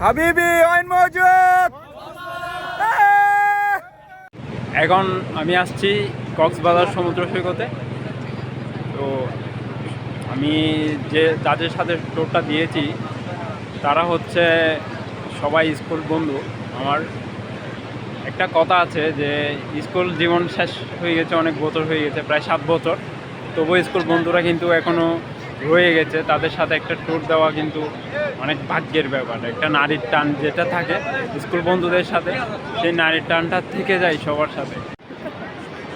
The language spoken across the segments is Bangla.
হাবিবি ওয়াইন মজুদ। এখন আমি আসছি কক্সবাজার সমুদ্র সৈকতে। তো আমি যে যাদের সাথে টোরটা দিয়েছি, তারা হচ্ছে সবাই স্কুল বন্ধু। আমার একটা কথা আছে যে, স্কুল জীবন শেষ হয়ে গেছে, অনেক বছর হয়ে গেছে, প্রায় সাত বছর। তবুও স্কুল বন্ধুরা কিন্তু এখনও রয়ে গেছে। তাদের সাথে একটা ট্যুর দেওয়া কিন্তু অনেক ভাগ্যের ব্যাপার। একটা নারীর টান যেটা থাকে স্কুল বন্ধুদের সাথে, সেই নারীর টানটা থেকে যায় সবার সাথে।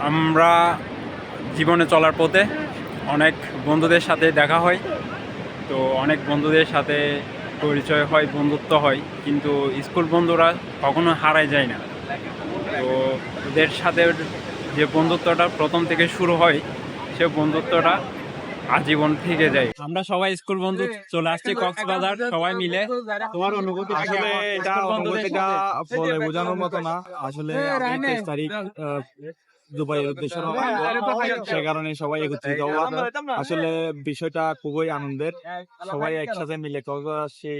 আমরা জীবনে চলার পথে অনেক বন্ধুদের সাথে দেখা হয়। তো অনেক বন্ধুদের সাথে পরিচয় হয়, বন্ধুত্ব হয়, কিন্তু স্কুল বন্ধুরা কখনো হারায় যায় না। তো ওদের সাথে যে বন্ধুত্বটা প্রথম থেকে শুরু হয়, সে বন্ধুত্বটা আজীবন থেকে যায় আমরা সবাই স্কুল বন্ধু চলে আসছি কক্সবাজার সবাই মিলে। তোমার অনুভূতি আসলে এটা অনুভূতিটা বলে বোঝানোর মতো না। আসলে আমি তেইশ তারিখ দুবাইয়ের উদ্দেশ্যে সে কারণে সবাই একত্রিত হওয়া আসলে বিষয়টা খুবই আনন্দের। সবাই একসাথে মিলে কক্সবাজার আসছি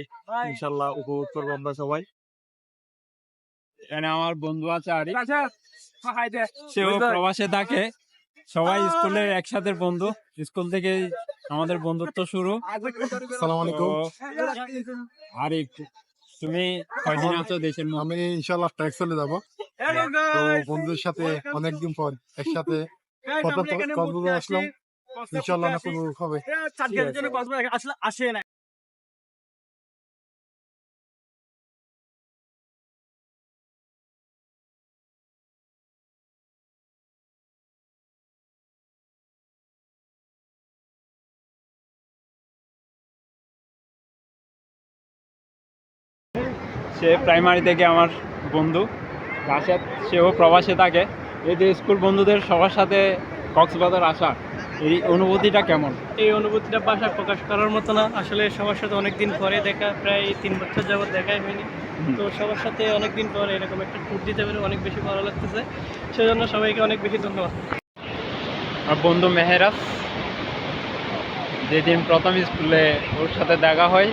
ইনশাল্লাহ উপভোগ করব আমরা সবাই। এখানে আমার বন্ধু আছে আরিফ। সেও প্রবাসে থাকে। সবাই স্কুলের একসাথে বন্ধু। স্কুল থেকে আমাদের বন্ধুত্ব শুরু। সালাম আলাইকুম আরিফ তুমি কয়দিন আছো দেশের আমি ইনশাল্লাহ ট্যাক্স চলে যাব। তো বন্ধুদের সাথে অনেকদিন পর একসাথে কক্সবাজার আসলাম। ইনশাল্লাহ অনেক উপভোগ হবে। আসে না সে প্রাইমারি থেকে আমার বন্ধু। রাশেদ সেও প্রবাসে থাকে। এই যে স্কুল বন্ধুদের সবার সাথে কক্সবাজার আসা এই অনুভূতিটা কেমন? এই অনুভূতিটা ভাষায় প্রকাশ করার মতো না। আসলে সবার সাথে অনেকদিন পরে দেখা প্রায় তিন বছর যাবত দেখাই হয়নি। তো সবার সাথে অনেকদিন পরে এরকম একটা ট্যুর দিতে পেরে অনেক বেশি ভালো লাগতেছে। সেজন্য সবাইকে অনেক বেশি ধন্যবাদ। আর বন্ধু মেহেরাজ যেদিন প্রথম স্কুলে ওর সাথে দেখা হয়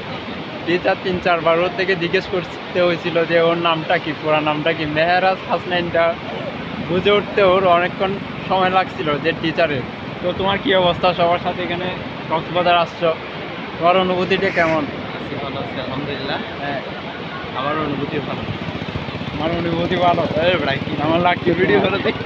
টিচার তিন চারবার ওর থেকে জিজ্ঞেস করতে হয়েছিল যে ওর নামটা কি পুরা নামটা কি? মেহেরাজ হাসনাইনটা বুঝে উঠতে ওর অনেকক্ষণ সময় লাগছিল যে টিচারের। তো তোমার কি অবস্থা সবার সাথে এখানে? কক্সবাজার আসছো। তোমার অনুভূতিটা কেমন? ভালো আছি আলহামদুলিল্লাহ। হ্যাঁ। আমার অনুভূতি ভালো। আমার অনুভূতি ভালো? আমার লাগছে ভিডিও ভালো দেখি